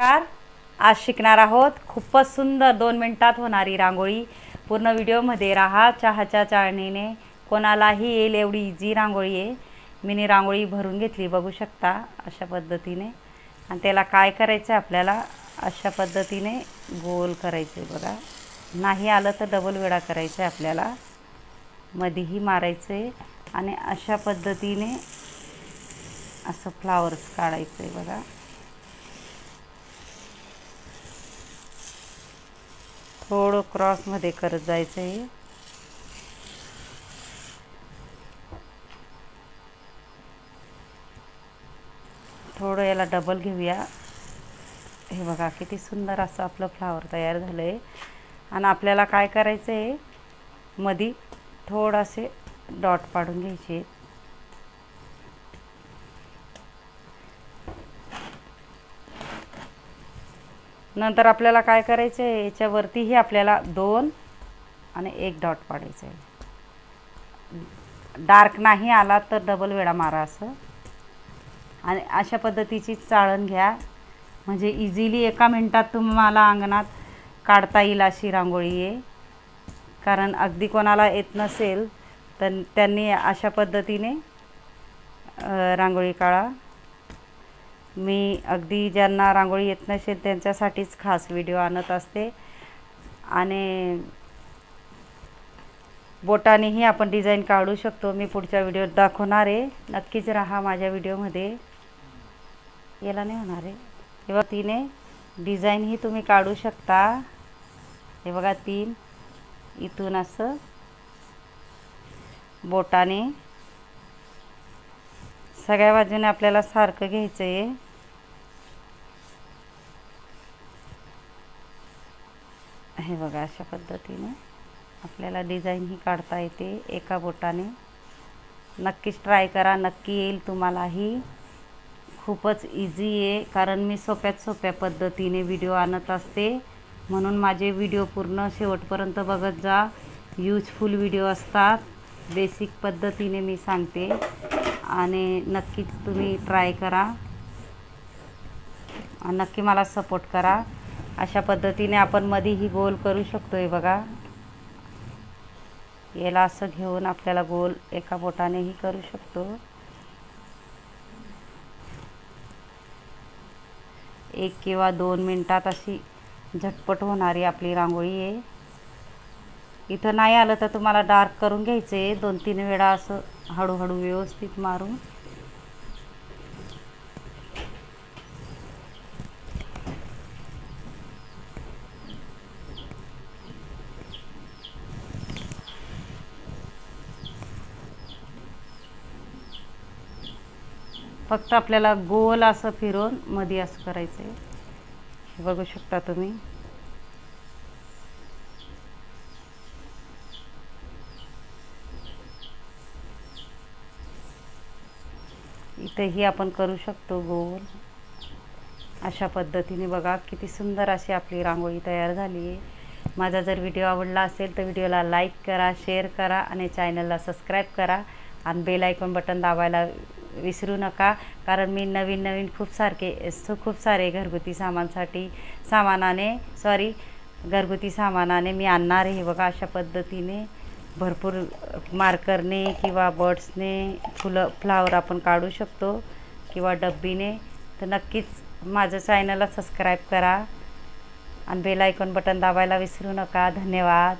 नमस्कार. आज शिकणार आहोत. खूपच सुंदर दोन मिनटात होणारी रांगोळी. पूर्ण व्हिडिओमध्ये राहा. चहाच्या चाळणीने कोणालाही येईल एवढी इझी रांगोळी आहे. मिनी रांगोळी भरून घेतली बघू शकता अशा पद्धतीने. आणि त्याला काय करायचं आहे आपल्याला? अशा पद्धतीने गोल करायचं आहे बघा. नाही आलं तर डबल वेळा करायचं आहे आपल्याला. मध्येही मारायचं आहे आणि अशा पद्धतीने असं फ्लावर्स काढायचं आहे बघा. थोडं क्रॉसमध्ये करत जायचं आहे थोडं याला डबल घेऊया. हे बघा किती सुंदर असं आपलं फ्लावर तयार झालं आहे आणि आपल्याला काय करायचं आहे मधी थोडासे डॉट पाडून घ्यायचे. नंतर आपल्याला काय करायचं आहे? याच्यावरतीही आपल्याला दोन आणि एक डॉट पाडायचं आहे. डार्क नाही आला तर डबल वेळा मारा असं. आणि अशा पद्धतीची चाळण घ्या. म्हणजे इझिली एका मिनटात तुम्हाला अंगणात काढता येईल अशी रांगोळी आहे. कारण अगदी कोणाला येत नसेल तर त्यांनी अशा पद्धतीने रांगोळी काढा. मी अगदी ज्यांना रांगोळी येत नसेल त्यांच्यासाठीच खास व्हिडिओ आणत असते. आणि बोटानेही आपण डिझाईन काढू शकतो. मी पुढच्या व्हिडिओत दाखवणार आहे. नक्कीच राहा माझ्या व्हिडिओमध्ये. याला नाही होणार आहे. तेव्हा तिने डिझाईनही तुम्ही काढू शकता. हे बघा तीन. इथून असं. बोटाने. सगळ्या बाजूने आपल्याला सारखं घ्यायचं आहे हे बघा अशा पद्धतीने आपल्याला डिझाईनही काढता येते एका बोटाने. नक्कीच ट्राय करा नक्की येईल तुम्हालाही खूपच इझी आहे कारण मी सोप्यात सोप्या पद्धतीने व्हिडिओ आणत असते. म्हणून माझे व्हिडिओ पूर्ण शेवटपर्यंत बघत जा. यूजफुल व्हिडिओ असतात. बेसिक पद्धतीने मी सांगते. आणि नक्कीच तुम्ही ट्राय करा. नक्की मला सपोर्ट करा. अशा पद्धतीने आपण मध्येही गोल करू शकतो आहे बघा. याला असं घेऊन आपल्याला गोल एका बोटानेही करू शकतो. एक किंवा दोन मिनटात अशी झटपट होणारी आपली रांगोळी आहे. इथं नाही आलं तर तुम्हाला डार्क करून घ्यायचं आहे दोन तीन वेळा असं हळूहळू व्यवस्थित मारून. फक्त आपल्याला गोल असं फिरून मध्ये असं करायचं आहे बघू शकता तुम्ही. इथेही आपण करू शकतो गोल. अशा पद्धतीने बघा किती सुंदर अशी आपली रांगोळी तयार झाली आहे. माझा जर व्हिडिओ आवडला असेल तर व्हिडिओला लाईक करा शेअर करा आणि चॅनलला सबस्क्राईब करा. आणि बेल आयकॉन बटन दाबायला विसरू नका कारण मी नवीन नवीन खूप सारखे खूप सारे घरगुती सामानसाठी सामानाने सॉरी घरगुती सामानाने मी आणणार आहे. बघा अशा पद्धतीने भरपूर मार्करने किंवा बर्ड्सने फुलं फ्लावर आपण काढू शकतो किंवा डब्बीने. तर नक्कीच माझं चॅनलला सबस्क्राईब करा आणि बेल आयकॉन बटन दाबायला विसरू नका. धन्यवाद.